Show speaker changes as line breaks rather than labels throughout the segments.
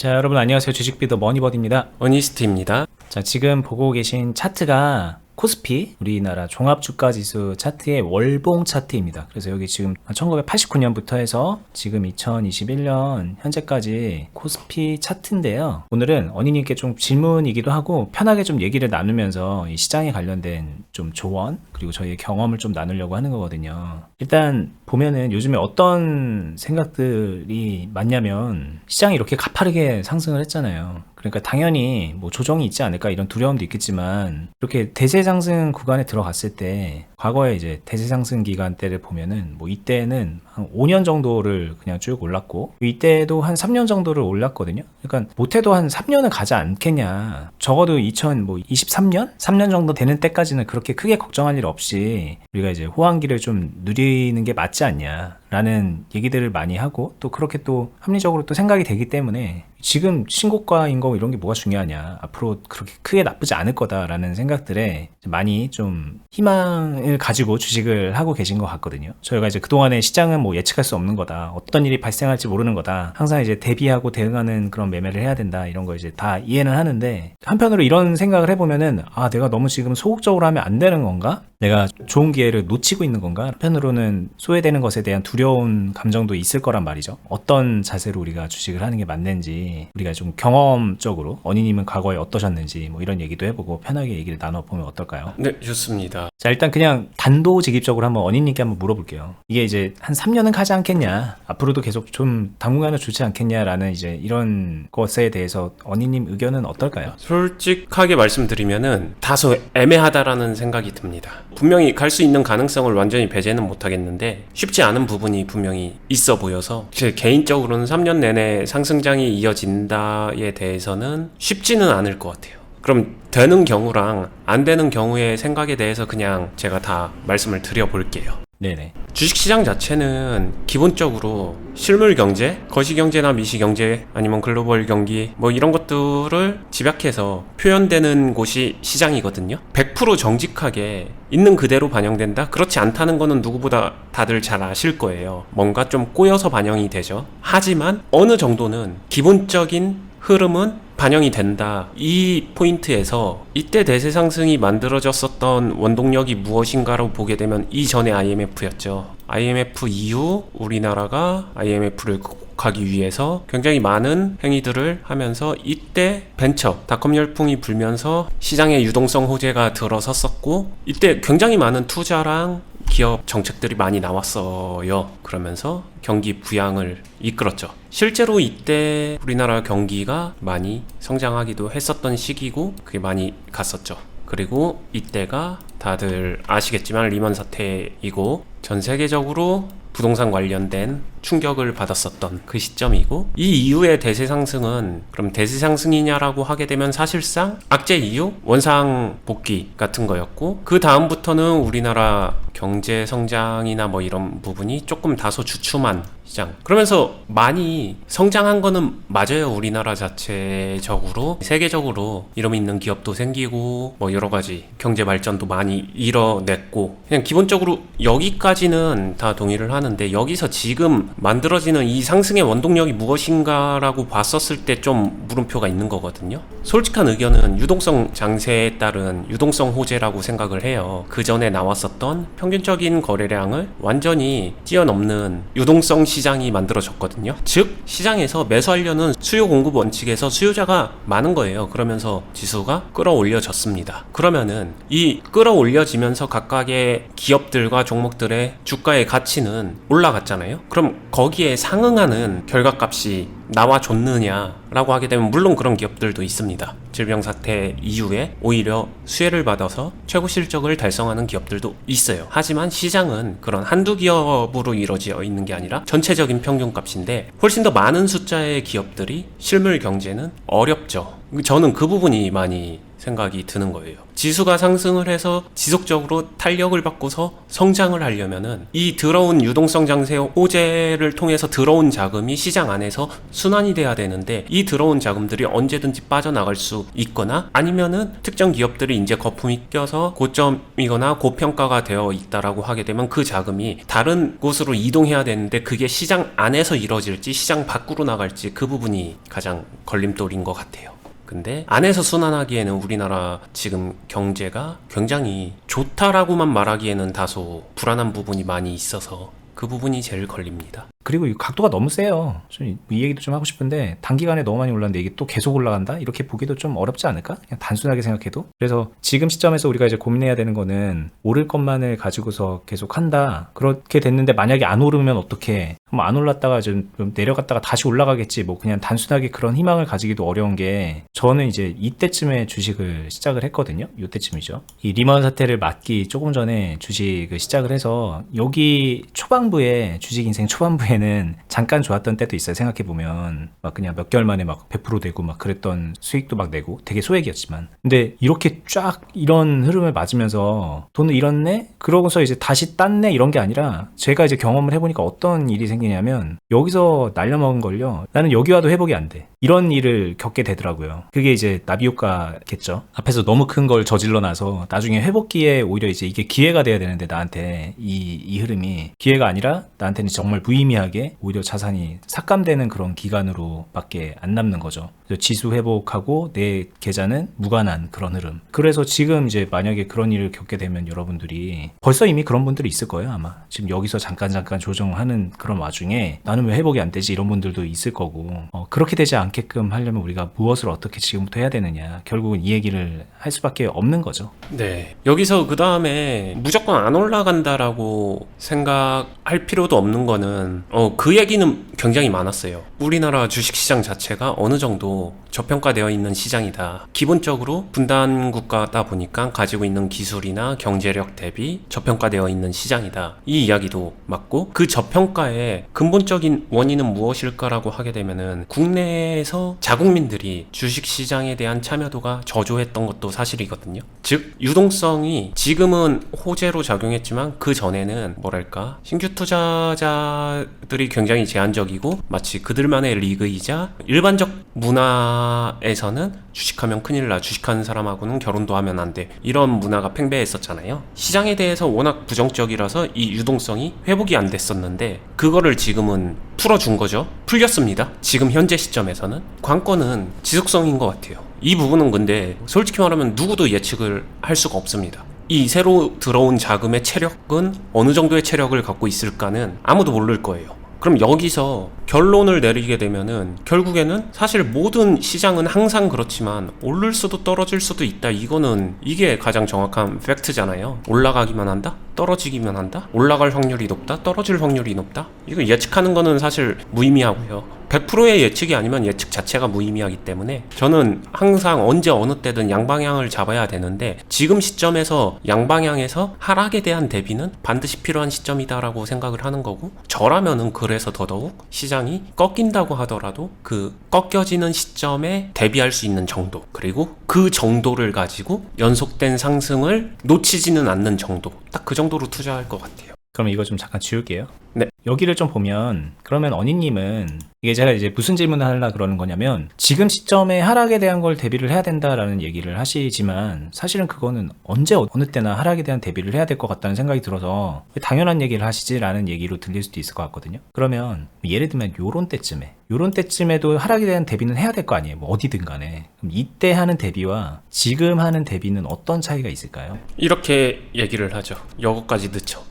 자, 여러분 안녕하세요. 주식비더 머니버드입니다.
어니스트입니다.
자, 지금 보고 계신 차트가 코스피 우리나라 종합주가지수 차트의 월봉 차트입니다. 그래서 여기 지금 1989년부터 해서 지금 2021년 현재까지 코스피 차트인데요. 오늘은 어니님께 좀 질문이기도 하고 편하게 좀 얘기를 나누면서 이 시장에 관련된 좀 조언 그리고 저희의 경험을 좀 나누려고 하는 거거든요. 일단 보면은 요즘에 어떤 생각들이 많냐면 시장이 이렇게 가파르게 상승을 했잖아요. 그러니까 당연히 뭐 조정이 있지 않을까 이런 두려움도 있겠지만 이렇게 대세 상승 구간에 들어갔을 때 과거에 이제 대세 상승 기간 때를 보면은 뭐 이때는 한 5년 정도를 그냥 쭉 올랐고 이때도 한 3년 정도를 올랐거든요. 그러니까 못해도 한 3년은 가지 않겠냐. 적어도 2023년, 3년 정도 되는 때까지는 그렇게 크게 걱정할 일 없이 우리가 이제 호황기를 좀 누리는 게 맞지 않냐 라는 얘기들을 많이 하고 또 그렇게 또 합리적으로 또 생각이 되기 때문에 지금 신고가인 거 이런 게 뭐가 중요하냐 앞으로 그렇게 크게 나쁘지 않을 거다라는 생각들에 많이 좀 희망을 가지고 주식을 하고 계신 것 같거든요. 저희가 이제 그동안의 시장은 뭐 예측할 수 없는 거다 어떤 일이 발생할지 모르는 거다 항상 이제 대비하고 대응하는 그런 매매를 해야 된다 이런 거 이제 다 이해는 하는데 한편으로 이런 생각을 해보면은 아 내가 너무 지금 소극적으로 하면 안 되는 건가 내가 좋은 기회를 놓치고 있는 건가 한편으로는 소외되는 것에 대한 두려운 감정도 있을 거란 말이죠 어떤 자세로 우리가 주식을 하는 게 맞는지 우리가 좀 경험적으로 어니님은 과거에 어떠셨는지 뭐 이런 얘기도 해보고 편하게 얘기를 나눠보면 어떨까요?
네, 좋습니다.
자 일단 그냥 단도직입적으로 한번 어니님께 한번 물어볼게요. 이게 이제 한 3년은 가지 않겠냐 앞으로도 계속 좀 당분간은 좋지 않겠냐라는 이제 이런 것에 대해서 어니님 의견은 어떨까요?
솔직하게 말씀드리면은 다소 애매하다라는 생각이 듭니다. 분명히 갈 수 있는 가능성을 완전히 배제는 못하겠는데 쉽지 않은 부분이 분명히 있어 보여서 제 개인적으로는 3년 내내 상승장이 이어진다에 대해서는 쉽지는 않을 것 같아요. 그럼 되는 경우랑 안 되는 경우의 생각에 대해서 그냥 제가 다 말씀을 드려볼게요.
네네.
주식시장 자체는 기본적으로 실물 경제, 거시 경제나 미시 경제, 아니면 글로벌 경기, 뭐 이런 것들을 집약해서 표현되는 곳이 시장이거든요. 100% 정직하게 있는 그대로 반영된다? 그렇지 않다는 거는 누구보다 다들 잘 아실 거예요. 뭔가 좀 꼬여서 반영이 되죠. 하지만 어느 정도는 기본적인 흐름은 반영이 된다. 이 포인트에서 이때 대세 상승이 만들어졌었던 원동력이 무엇인가로 보게 되면 이전의 IMF였죠. IMF 이후 우리나라가 IMF를 극복하기 위해서 굉장히 많은 행위들을 하면서 이때 벤처, 닷컴 열풍이 불면서 시장의 유동성 호재가 들어섰었고 이때 굉장히 많은 투자랑 기업 정책들이 많이 나왔어요. 그러면서 경기 부양을 이끌었죠. 실제로 이때 우리나라 경기가 많이 성장하기도 했었던 시기고 그게 많이 갔었죠. 그리고 이때가 다들 아시겠지만 리먼 사태이고 전 세계적으로 부동산 관련된 충격을 받았었던 그 시점이고 이 이후의 대세 상승은 그럼 대세 상승이냐라고 하게 되면 사실상 악재 이후 원상 복귀 같은 거였고 그 다음부터는 우리나라 경제 성장이나 뭐 이런 부분이 조금 다소 주춤한 시장. 그러면서 많이 성장한 거는 맞아요 우리나라 자체적으로. 세계적으로 이름 있는 기업도 생기고 뭐 여러 가지 경제 발전도 많이 이뤄냈고 그냥 기본적으로 여기까지는 다 동의를 하는데 여기서 지금 만들어지는 이 상승의 원동력이 무엇인가라고 봤었을 때 좀 물음표가 있는 거거든요. 솔직한 의견은 유동성 장세에 따른 유동성 호재라고 생각을 해요. 그 전에 나왔었던 평균적인 거래량을 완전히 뛰어넘는 유동성 시장이 만들어졌거든요. 즉 시장에서 매수하려는 수요 공급 원칙에서 수요자가 많은 거예요. 그러면서 지수가 끌어올려졌습니다. 그러면은 이 끌어올려지면서 각각의 기업들과 종목들의 주가의 가치는 올라갔잖아요. 그럼 거기에 상응하는 결과값이 나와줬느냐라고 하게 되면 물론 그런 기업들도 있습니다. 질병 사태 이후에 오히려 수혜를 받아서 최고 실적을 달성하는 기업들도 있어요. 하지만 시장은 그런 한두 기업으로 이루어져 있는 게 아니라 전체적인 평균값인데 훨씬 더 많은 숫자의 기업들이 실물 경제는 어렵죠. 저는 그 부분이 많이 생각이 드는 거예요. 지수가 상승을 해서 지속적으로 탄력을 받고서 성장을 하려면은 이 들어온 유동성 장세 호재를 통해서 들어온 자금이 시장 안에서 순환이 돼야 되는데 이 들어온 자금들이 언제든지 빠져나갈 수 있거나 아니면은 특정 기업들이 이제 거품이 껴서 고점이거나 고평가가 되어 있다라고 하게 되면 그 자금이 다른 곳으로 이동해야 되는데 그게 시장 안에서 이루어질지 시장 밖으로 나갈지 그 부분이 가장 걸림돌인 것 같아요. 근데 안에서 순환하기에는 우리나라 지금 경제가 굉장히 좋다라고만 말하기에는 다소 불안한 부분이 많이 있어서 그 부분이 제일 걸립니다.
그리고 이 각도가 너무 세요. 좀 이 얘기도 좀 하고 싶은데 단기간에 너무 많이 올랐는데 이게 또 계속 올라간다? 이렇게 보기도 좀 어렵지 않을까? 그냥 단순하게 생각해도. 그래서 지금 시점에서 우리가 이제 고민해야 되는 거는 오를 것만을 가지고서 계속 한다. 그렇게 됐는데 만약에 안 오르면 어떻게? 뭐안 올랐다가 좀, 좀 내려갔다가 다시 올라가겠지. 뭐 그냥 단순하게 그런 희망을 가지기도 어려운 게 저는 이제 이때쯤에 주식을 시작을 했거든요. 이때쯤이죠. 이 리먼 사태를 맞기 조금 전에 주식을 시작을 해서 여기 초반부에 주식 인생 초반부에 는 잠깐 좋았던 때도 있어요. 생각해 보면 막 그냥 몇 개월 만에 막 100% 되고 막 그랬던 수익도 막 내고 되게 소액이었지만. 근데 이렇게 쫙 이런 흐름을 맞으면서 돈을 잃었네? 그러고서 이제 다시 땄네? 이런 게 아니라 제가 이제 경험을 해보니까 어떤 일이 생기냐면 여기서 날려먹은 걸요. 나는 여기 와도 회복이 안 돼. 이런 일을 겪게 되더라고요. 그게 이제 나비 효과겠죠. 앞에서 너무 큰 걸 저질러 놔서 나중에 회복기에 오히려 이제 이게 기회가 돼야 되는데 나한테 이, 이 흐름이 기회가 아니라 나한테는 정말 무의미 하게 오히려 자산이 삭감되는 그런 기간으로 밖에 안 남는 거죠. 지수 회복하고 내 계좌는 무관한 그런 흐름. 그래서 지금 이제 만약에 그런 일을 겪게 되면 여러분들이 벌써 이미 그런 분들이 있을 거예요, 아마. 지금 여기서 잠깐 잠깐 조정하는 그런 와중에 나는 왜 회복이 안 되지? 이런 분들도 있을 거고. 어, 그렇게 되지 않게끔 하려면 우리가 무엇을 어떻게 지금부터 해야 되느냐. 결국은 이 얘기를 할 수밖에 없는 거죠.
네. 여기서 그 다음에 무조건 안 올라간다라고 생각할 필요도 없는 거는, 어, 그 얘기는 굉장히 많았어요. 우리나라 주식 시장 자체가 어느 정도 저평가되어 있는 시장이다. 기본적으로 분단 국가다 보니까 가지고 있는 기술이나 경제력 대비 저평가되어 있는 시장이다. 이 이야기도 맞고, 그 저평가의 근본적인 원인은 무엇일까라고 하게 되면은 국내에서 자국민들이 주식 시장에 대한 참여도가 저조했던 것도 사실이거든요. 즉, 유동성이 지금은 호재로 작용했지만 그 전에는 뭐랄까, 신규 투자자들이 굉장히 제한적 이고 마치 그들만의 리그이자 일반적 문화에서는 주식하면 큰일 나, 주식하는 사람하고는 결혼도 하면 안 돼. 이런 문화가 팽배했었잖아요. 시장에 대해서 워낙 부정적이라서 이 유동성이 회복이 안 됐었는데 그거를 지금은 풀어준 거죠. 풀렸습니다. 지금 현재 시점에서는 관건은 지속성인 것 같아요. 이 부분은 근데 솔직히 말하면 누구도 예측을 할 수가 없습니다. 이 새로 들어온 자금의 체력은 어느 정도의 체력을 갖고 있을까는 아무도 모를 거예요. 그럼 여기서 결론을 내리게 되면은 결국에는 사실 모든 시장은 항상 그렇지만 오를 수도 떨어질 수도 있다. 이거는 이게 가장 정확한 팩트잖아요. 올라가기만 한다? 떨어지기만 한다? 올라갈 확률이 높다? 떨어질 확률이 높다? 이거 예측하는 거는 사실 무의미하고요. 100%의 예측이 아니면 예측 자체가 무의미하기 때문에 저는 항상 언제 어느 때든 양방향을 잡아야 되는데 지금 시점에서 양방향에서 하락에 대한 대비는 반드시 필요한 시점이다라고 생각을 하는 거고 저라면은 그래서 더더욱 시장이 꺾인다고 하더라도 그 꺾여지는 시점에 대비할 수 있는 정도 그리고 그 정도를 가지고 연속된 상승을 놓치지는 않는 정도 딱 그 정도로 투자할 것 같아요.
그럼 이거 좀 잠깐 지울게요.
네.
여기를 좀 보면 그러면 언니님은 이게 제가 이제 무슨 질문을 하려 그러는 거냐면 지금 시점에 하락에 대한 걸 대비를 해야 된다라는 얘기를 하시지만 사실은 그거는 언제 어느 때나 하락에 대한 대비를 해야 될 것 같다는 생각이 들어서 왜 당연한 얘기를 하시지라는 얘기로 들릴 수도 있을 것 같거든요. 그러면 예를 들면 요런 때쯤에 요런 때쯤에도 하락에 대한 대비는 해야 될 거 아니에요. 뭐 어디든 간에. 그럼 이때 하는 대비와 지금 하는 대비는 어떤 차이가 있을까요?
이렇게 얘기를 하죠. 요거까지 늦죠.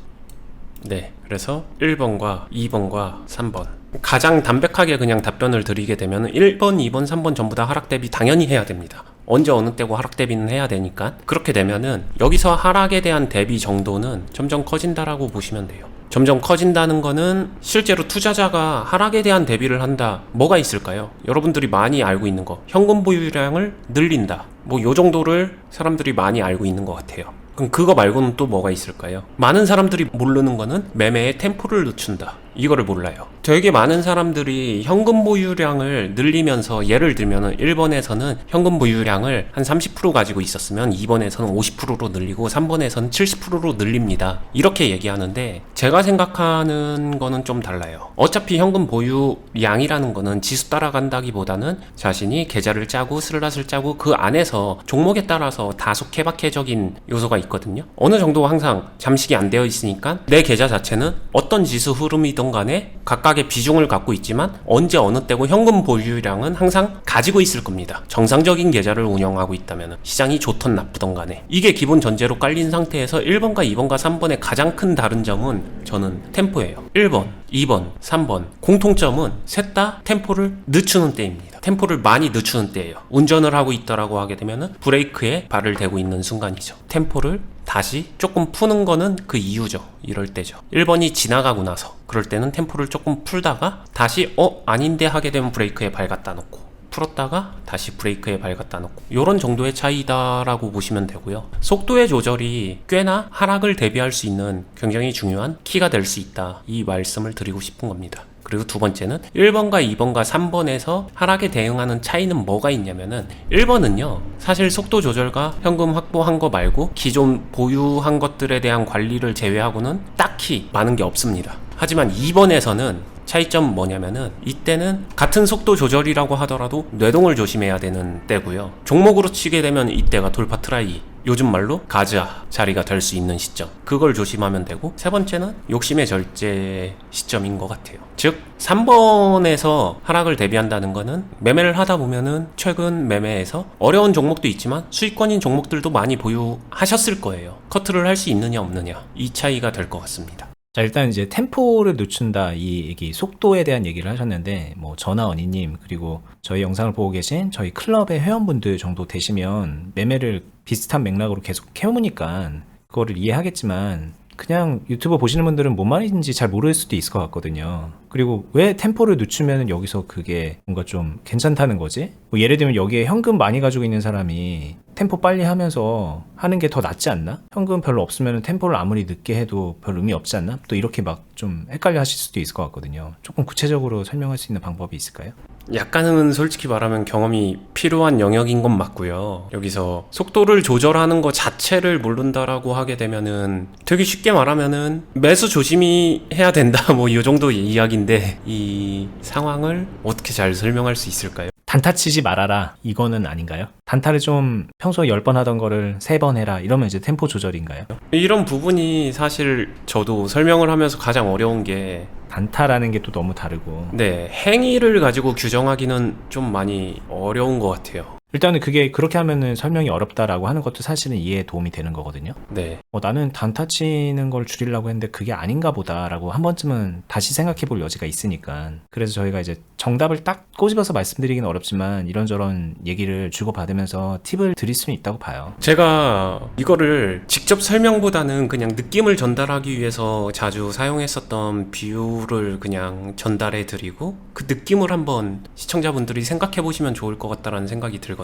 네. 그래서 1번과 2번과 3번. 가장 담백하게 그냥 답변을 드리게 되면 1번, 2번, 3번 전부 다 하락 대비 당연히 해야 됩니다. 언제 어느 때고 하락 대비는 해야 되니까. 그렇게 되면은 여기서 하락에 대한 대비 정도는 점점 커진다라고 보시면 돼요. 점점 커진다는 거는 실제로 투자자가 하락에 대한 대비를 한다. 뭐가 있을까요? 여러분들이 많이 알고 있는 거. 현금 보유량을 늘린다. 뭐 요 정도를 사람들이 많이 알고 있는 것 같아요. 그럼 그거 말고는 또 뭐가 있을까요? 많은 사람들이 모르는 거는 매매의 템포를 늦춘다. 이거를 몰라요. 되게 많은 사람들이 현금 보유량을 늘리면서 예를 들면은 1번에서는 현금 보유량을 한 30% 가지고 있었으면 2번에서는 50%로 늘리고 3번에서는 70%로 늘립니다. 이렇게 얘기하는데 제가 생각하는 거는 좀 달라요. 어차피 현금 보유량이라는 거는 지수 따라간다기보다는 자신이 계좌를 짜고 슬랏을 짜고 그 안에서 종목에 따라서 다소 케바케적인 요소가 있거든요. 어느 정도 항상 잠식이 안 되어 있으니까 내 계좌 자체는 어떤 지수 흐름이든 간에 각각의 비중을 갖고 있지만 언제 어느 때고 현금 보유량은 항상 가지고 있을 겁니다. 정상적인 계좌를 운영하고 있다면 시장이 좋던 나쁘던 간에 이게 기본 전제로 깔린 상태에서 1번과 2번과 3번의 가장 큰 다른 점은 저는 템포예요. 1번, 2번, 3번 공통점은 셋 다 템포를 늦추는 때입니다. 템포를 많이 늦추는 때예요. 운전을 하고 있다라고 하게 되면은 브레이크에 발을 대고 있는 순간이죠. 템포를 다시 조금 푸는 거는 그 이유죠. 이럴 때죠. 1번이 지나가고 나서 그럴 때는 템포를 조금 풀다가 다시 어 아닌데 하게 되면 브레이크에 발 갖다 놓고 풀었다가 다시 브레이크에 발 갖다 놓고 이런 정도의 차이다라고 보시면 되고요. 속도의 조절이 꽤나 하락을 대비할 수 있는 굉장히 중요한 키가 될 수 있다. 이 말씀을 드리고 싶은 겁니다. 그리고 두 번째는 1번과 2번과 3번에서 하락에 대응하는 차이는 뭐가 있냐면은 1번은요 사실 속도 조절과 현금 확보한 거 말고 기존 보유한 것들에 대한 관리를 제외하고는 딱히 많은 게 없습니다 하지만 2번에서는 차이점 뭐냐면은 이때는 같은 속도 조절이라고 하더라도 뇌동을 조심해야 되는 때고요. 종목으로 치게 되면 이때가 돌파 트라이 요즘 말로 가즈아 자리가 될 수 있는 시점. 그걸 조심하면 되고 세 번째는 욕심의 절제 시점인 것 같아요. 즉 3번에서 하락을 대비한다는 거는 매매를 하다 보면은 최근 매매에서 어려운 종목도 있지만 수익권인 종목들도 많이 보유하셨을 거예요. 커트를 할 수 있느냐 없느냐. 이 차이가 될 것 같습니다
자, 일단 이제 템포를 늦춘다 이 얘기, 속도에 대한 얘기를 하셨는데, 뭐, 전화 언니님, 그리고 저희 영상을 보고 계신 저희 클럽의 회원분들 정도 되시면 매매를 비슷한 맥락으로 계속 해오니까 그거를 이해하겠지만, 그냥 유튜브 보시는 분들은 뭔 말인지 잘 모를 수도 있을 것 같거든요. 그리고 왜 템포를 늦추면 여기서 그게 뭔가 좀 괜찮다는 거지? 뭐 예를 들면 여기에 현금 많이 가지고 있는 사람이 템포 빨리 하면서 하는 게 더 낫지 않나? 현금 별로 없으면 템포를 아무리 늦게 해도 별 의미 없지 않나? 또 이렇게 막 좀 헷갈려 하실 수도 있을 것 같거든요. 조금 구체적으로 설명할 수 있는 방법이 있을까요?
약간은 솔직히 말하면 경험이 필요한 영역인 건 맞고요. 여기서 속도를 조절하는 것 자체를 모른다라고 하게 되면은 되게 쉽게 말하면은 매수 조심히 해야 된다 뭐 이 정도 이야기인데 이 상황을 어떻게 잘 설명할 수 있을까요?
단타 치지 말아라. 이거는 아닌가요? 단타를 좀 평소에 10번 하던 거를 3번 해라. 이러면 이제 템포 조절인가요?
이런 부분이 사실 저도 설명을 하면서 가장 어려운 게
단타라는 게 또 너무 다르고.
네, 행위를 가지고 규정하기는 좀 많이 어려운 것 같아요.
일단은 그게 그렇게 하면은 설명이 어렵다라고 하는 것도 사실은 이해에 도움이 되는 거거든요.
네.
어, 나는 단타 치는 걸 줄이려고 했는데 그게 아닌가 보다라고 한 번쯤은 다시 생각해 볼 여지가 있으니까. 그래서 저희가 이제 정답을 딱 꼬집어서 말씀드리기는 어렵지만 이런저런 얘기를 주고받으면서 팁을 드릴 수는 있다고 봐요.
제가 이거를 직접 설명보다는 그냥 느낌을 전달하기 위해서 자주 사용했었던 비유를 그냥 전달해 드리고 그 느낌을 한번 시청자분들이 생각해 보시면 좋을 것 같다라는 생각이 들거든요.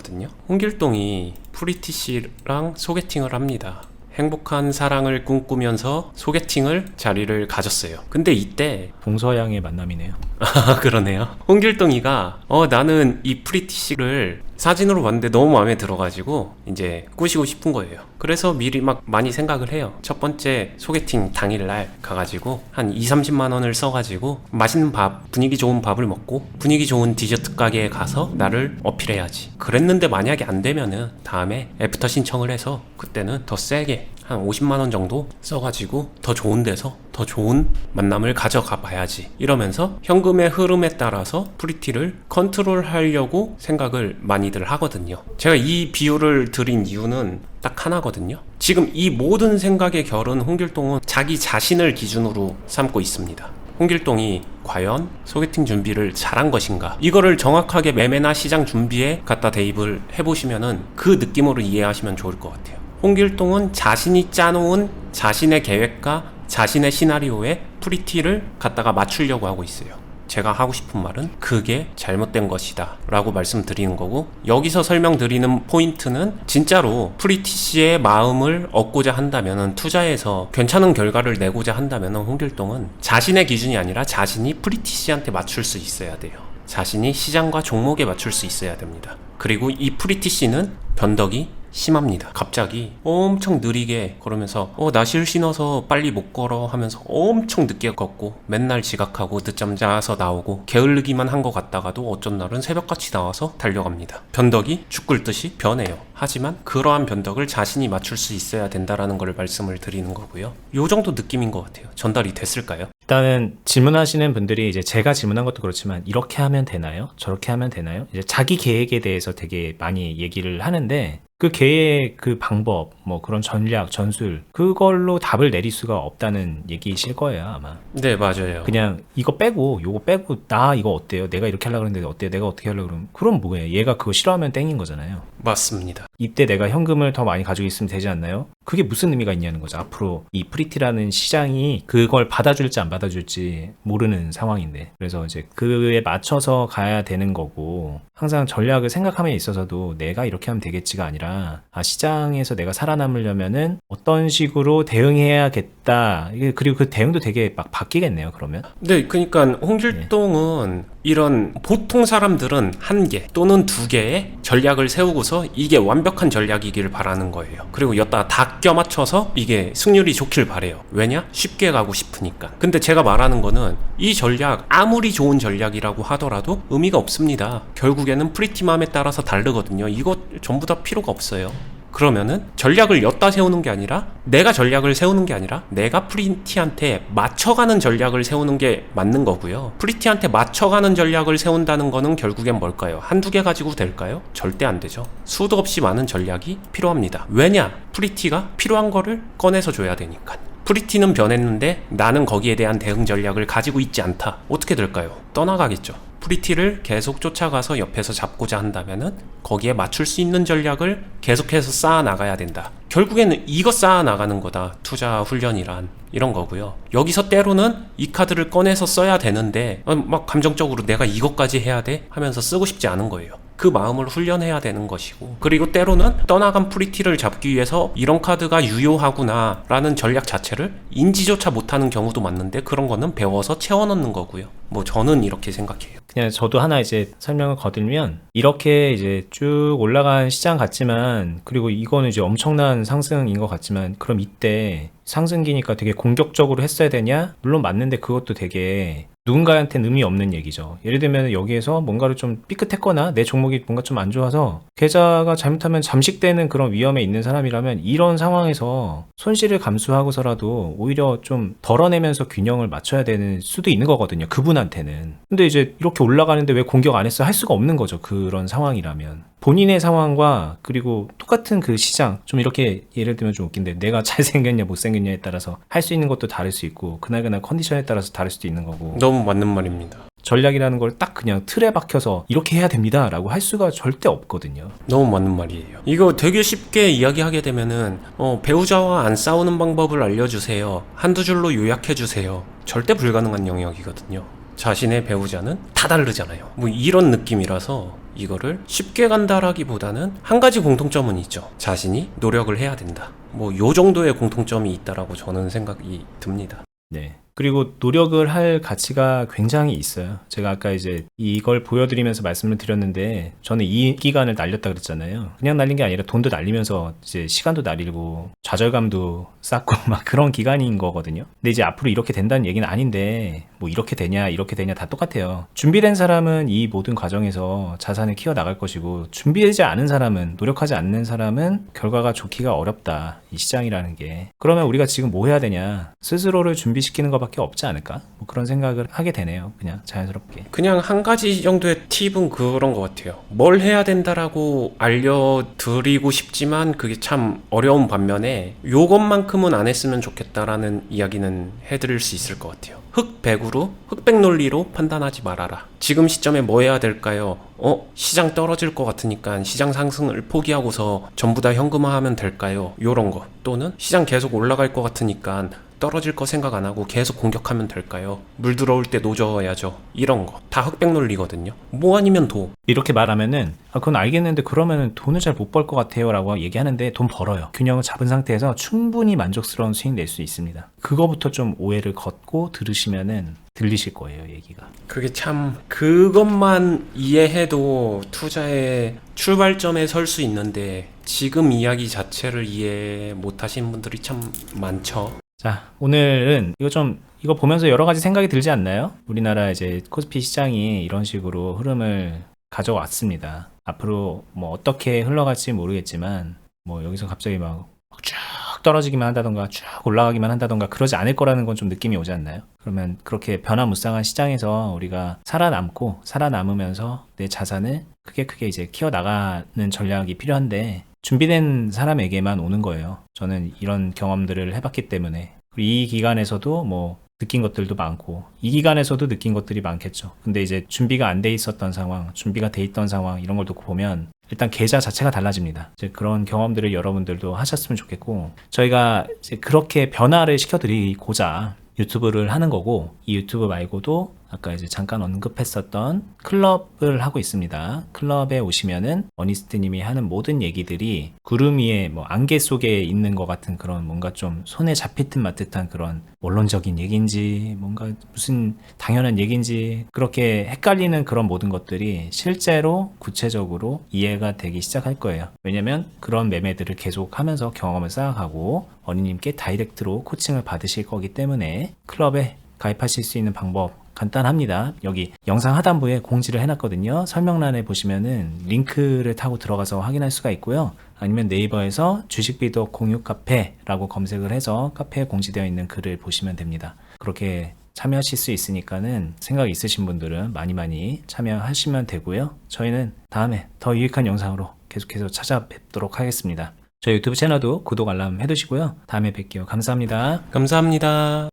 홍길동이 프리티 씨랑 소개팅을 합니다. 행복한 사랑을 꿈꾸면서 소개팅을 자리를 가졌어요. 근데 이때
동서양의 만남이네요.
아 그러네요. 홍길동이가 어 나는 이 프리티 씨를 사진으로 봤는데 너무 마음에 들어가지고 이제 꼬시고 싶은 거예요. 그래서 미리 막 많이 생각을 해요. 첫 번째 소개팅 당일날 가가지고 한 2, 30만 원을 써가지고 맛있는 밥, 분위기 좋은 밥을 먹고 분위기 좋은 디저트 가게에 가서 나를 어필해야지. 그랬는데 만약에 안 되면은 다음에 애프터 신청을 해서 그때는 더 세게 한 50만 원 정도 써가지고 더 좋은 데서 더 좋은 만남을 가져가 봐야지 이러면서 현금의 흐름에 따라서 프리티를 컨트롤 하려고 생각을 많이들 하거든요. 제가 이 비유를 드린 이유는 딱 하나거든요. 지금 이 모든 생각의 결은 홍길동은 자기 자신을 기준으로 삼고 있습니다. 홍길동이 과연 소개팅 준비를 잘한 것인가? 이거를 정확하게 매매나 시장 준비에 갖다 대입을 해보시면은 그 느낌으로 이해하시면 좋을 것 같아요 홍길동은 자신이 짜놓은 자신의 계획과 자신의 시나리오에 프리티를 갖다가 맞추려고 하고 있어요. 제가 하고 싶은 말은 그게 잘못된 것이다 라고 말씀드리는 거고 여기서 설명드리는 포인트는 진짜로 프리티시의 마음을 얻고자 한다면 투자해서 괜찮은 결과를 내고자 한다면 홍길동은 자신의 기준이 아니라 자신이 프리티시한테 맞출 수 있어야 돼요 자신이 시장과 종목에 맞출 수 있어야 됩니다 그리고 이 프리티시는 변덕이 심합니다. 갑자기 엄청 느리게 걸으면서 어 나 실 신어서 빨리 못 걸어 하면서 엄청 늦게 걷고 맨날 지각하고 늦잠 자서 나오고 게을르기만 한 것 같다가도 어쩐 날은 새벽같이 나와서 달려갑니다. 변덕이 죽 끓듯이 변해요. 하지만 그러한 변덕을 자신이 맞출 수 있어야 된다라는 걸 말씀을 드리는 거고요. 요 정도 느낌인 것 같아요. 전달이 됐을까요?
일단은 질문하시는 분들이 이제 제가 질문한 것도 그렇지만 이렇게 하면 되나요? 저렇게 하면 되나요? 이제 자기 계획에 대해서 되게 많이 얘기를 하는데 그 계획, 그 방법, 뭐 그런 전략, 전술 그걸로 답을 내릴 수가 없다는 얘기실 거예요 아마.
네 맞아요.
그냥 이거 빼고 요거 빼고 나 이거 어때요? 내가 이렇게 하려고 그랬는데 어때요? 내가 어떻게 하려고 그러면 그럼 뭐해? 얘가 그거 싫어하면 땡인 거잖아요.
맞습니다.
이때 내가 현금을 더 많이 가지고 있으면 되지 않나요? 그게 무슨 의미가 있냐는 거죠. 앞으로 이 프리티라는 시장이 그걸 받아줄지 안 받아줄지 모르는 상황인데. 그래서 이제 그에 맞춰서 가야 되는 거고, 항상 전략을 생각함에 있어서도 내가 이렇게 하면 되겠지가 아니라, 아, 시장에서 내가 살아남으려면은 어떤 식으로 대응해야겠다. 그리고 그 대응도 되게 막 바뀌겠네요, 그러면.
네, 그러니까 홍길동은 이런 보통 사람들은 한 개 또는 두 개의 전략을 세우고서 이게 완벽한 전략이기를 바라는 거예요. 그리고 여기다가 다 껴맞춰서 이게 승률이 좋길 바래요. 왜냐? 쉽게 가고 싶으니까. 근데 제가 말하는 거는 이 전략 아무리 좋은 전략이라고 하더라도 의미가 없습니다. 결국에는 프리티맘에 따라서 다르거든요. 이거 전부 다 필요가 없어요. 그러면은 전략을 엿다 세우는 게 아니라 내가 전략을 세우는 게 아니라 내가 프리티한테 맞춰가는 전략을 세우는 게 맞는 거고요. 프리티한테 맞춰가는 전략을 세운다는 거는 결국엔 뭘까요? 한두 개 가지고 될까요? 절대 안 되죠. 수도 없이 많은 전략이 필요합니다. 왜냐? 프리티가 필요한 거를 꺼내서 줘야 되니까. 프리티는 변했는데 나는 거기에 대한 대응 전략을 가지고 있지 않다. 어떻게 될까요? 떠나가겠죠. 프리티를 계속 쫓아가서 옆에서 잡고자 한다면은 거기에 맞출 수 있는 전략을 계속해서 쌓아 나가야 된다. 결국에는 이거 쌓아 나가는 거다. 투자 훈련이란 이런 거고요. 여기서 때로는 이 카드를 꺼내서 써야 되는데 어, 막 감정적으로 내가 이것까지 해야 돼 하면서 쓰고 싶지 않은 거예요. 그 마음을 훈련해야 되는 것이고 그리고 때로는 떠나간 프리티를 잡기 위해서 이런 카드가 유효하구나 라는 전략 자체를 인지조차 못하는 경우도 많는데 그런 거는 배워서 채워넣는 거고요 뭐 저는 이렇게 생각해요
그냥 저도 하나 이제 설명을 거들면 이렇게 이제 쭉 올라간 시장 같지만 그리고 이거는 이제 엄청난 상승인 것 같지만 그럼 이때 상승기니까 되게 공격적으로 했어야 되냐? 물론 맞는데 그것도 되게 누군가한테는 의미 없는 얘기죠. 예를 들면 여기에서 뭔가를 좀 삐끗했거나 내 종목이 뭔가 좀 안 좋아서 계좌가 잘못하면 잠식되는 그런 위험에 있는 사람이라면 이런 상황에서 손실을 감수하고서라도 오히려 좀 덜어내면서 균형을 맞춰야 되는 수도 있는 거거든요. 그분한테는. 근데 이제 이렇게 올라가는데 왜 공격 안 했어? 할 수가 없는 거죠. 그런 상황이라면. 본인의 상황과 그리고 똑같은 그 시장 좀 이렇게 예를 들면 좀 웃긴데 내가 잘생겼냐 못생겼냐에 따라서 할 수 있는 것도 다를 수 있고 그날그날 컨디션에 따라서 다를 수도 있는 거고
너무 맞는 말입니다
전략이라는 걸 딱 그냥 틀에 박혀서 이렇게 해야 됩니다 라고 할 수가 절대 없거든요
너무 맞는 말이에요 이거 되게 쉽게 이야기하게 되면은 어, 배우자와 안 싸우는 방법을 알려주세요 한두 줄로 요약해주세요 절대 불가능한 영역이거든요 자신의 배우자는 다 다르잖아요 뭐 이런 느낌이라서 이거를 쉽게 간다라기보다는 한 가지 공통점은 있죠. 자신이 노력을 해야 된다. 뭐 요 정도의 공통점이 있다라고 저는 생각이 듭니다.
네. 그리고 노력을 할 가치가 굉장히 있어요. 제가 아까 이제 이걸 보여드리면서 말씀을 드렸는데 저는 이 기간을 날렸다 그랬잖아요. 그냥 날린 게 아니라 돈도 날리면서 이제 시간도 날리고 좌절감도 쌓고 막 그런 기간인 거거든요. 근데 이제 앞으로 이렇게 된다는 얘기는 아닌데 뭐 이렇게 되냐 이렇게 되냐 다 똑같아요. 준비된 사람은 이 모든 과정에서 자산을 키워 나갈 것이고 준비되지 않은 사람은 노력하지 않는 사람은 결과가 좋기가 어렵다. 이 시장이라는 게. 그러면 우리가 지금 뭐 해야 되냐? 스스로를 준비시키는 것 밖에 없지 않을까? 뭐 그런 생각을 하게 되네요. 그냥 자연스럽게.
그냥 한 가지 정도의 팁은 그런 것 같아요. 뭘 해야 된다라고 알려드리고 싶지만 그게 참 어려운 반면에 요것만큼은 안 했으면 좋겠다라는 이야기는 해드릴 수 있을 것 같아요. 흑백으로 흑백 논리로 판단하지 말아라. 지금 시점에 뭐 해야 될까요? 어 시장 떨어질 것 같으니까 시장 상승을 포기하고서 전부 다 현금화하면 될까요? 요런 거 또는 시장 계속 올라갈 것 같으니까 떨어질 거 생각 안 하고 계속 공격하면 될까요? 물 들어올 때 노져야죠. 이런 거. 다 흑백 논리거든요. 뭐 아니면 도.
이렇게 말하면은 아, 그건 알겠는데 그러면은 돈을 잘 못 벌 것 같아요 라고 얘기하는데 돈 벌어요. 균형을 잡은 상태에서 충분히 만족스러운 수익 낼 수 있습니다. 그거부터 좀 오해를 걷고 들으시면은 들리실 거예요, 얘기가.
그게 참 그것만 이해해도 투자의 출발점에 설 수 있는데 지금 이야기 자체를 이해 못 하신 분들이 참 많죠.
자, 오늘은 이거 좀 이거 보면서 여러 가지 생각이 들지 않나요? 우리나라 이제 코스피 시장이 이런 식으로 흐름을 가져왔습니다. 앞으로 뭐 어떻게 흘러갈지 모르겠지만 뭐 여기서 갑자기 막 쭉 떨어지기만 한다던가 쭉 올라가기만 한다던가 그러지 않을 거라는 건 좀 느낌이 오지 않나요? 그러면 그렇게 변화무쌍한 시장에서 우리가 살아남고 살아남으면서 내 자산을 크게 크게 이제 키워나가는 전략이 필요한데 준비된 사람에게만 오는 거예요. 저는 이런 경험들을 해봤기 때문에 이 기간에서도 뭐 느낀 것들도 많고 이 기간에서도 느낀 것들이 많겠죠. 근데 이제 준비가 안 돼 있었던 상황, 준비가 돼 있던 상황 이런 걸 놓고 보면 일단 계좌 자체가 달라집니다. 이제 그런 경험들을 여러분들도 하셨으면 좋겠고 저희가 이제 그렇게 변화를 시켜드리고자 유튜브를 하는 거고 이 유튜브 말고도 아까 이제 잠깐 언급했었던 클럽을 하고 있습니다. 클럽에 오시면은 어니스트님이 하는 모든 얘기들이 구름 위에 뭐 안개 속에 있는 것 같은 그런 뭔가 좀 손에 잡힐 듯 말듯한 그런 원론적인 얘기인지 뭔가 무슨 당연한 얘기인지 그렇게 헷갈리는 그런 모든 것들이 실제로 구체적으로 이해가 되기 시작할 거예요. 왜냐면 그런 매매들을 계속 하면서 경험을 쌓아가고 어니님께 다이렉트로 코칭을 받으실 거기 때문에 클럽에 가입하실 수 있는 방법 간단합니다. 여기 영상 하단부에 공지를 해놨거든요. 설명란에 보시면은 링크를 타고 들어가서 확인할 수가 있고요. 아니면 네이버에서 주식비도 공유 카페라고 검색을 해서 카페에 공지되어 있는 글을 보시면 됩니다. 그렇게 참여하실 수 있으니까는 생각 있으신 분들은 많이 많이 참여하시면 되고요. 저희는 다음에 더 유익한 영상으로 계속해서 찾아뵙도록 하겠습니다. 저희 유튜브 채널도 구독 알람 해두시고요. 다음에 뵐게요. 감사합니다.
감사합니다.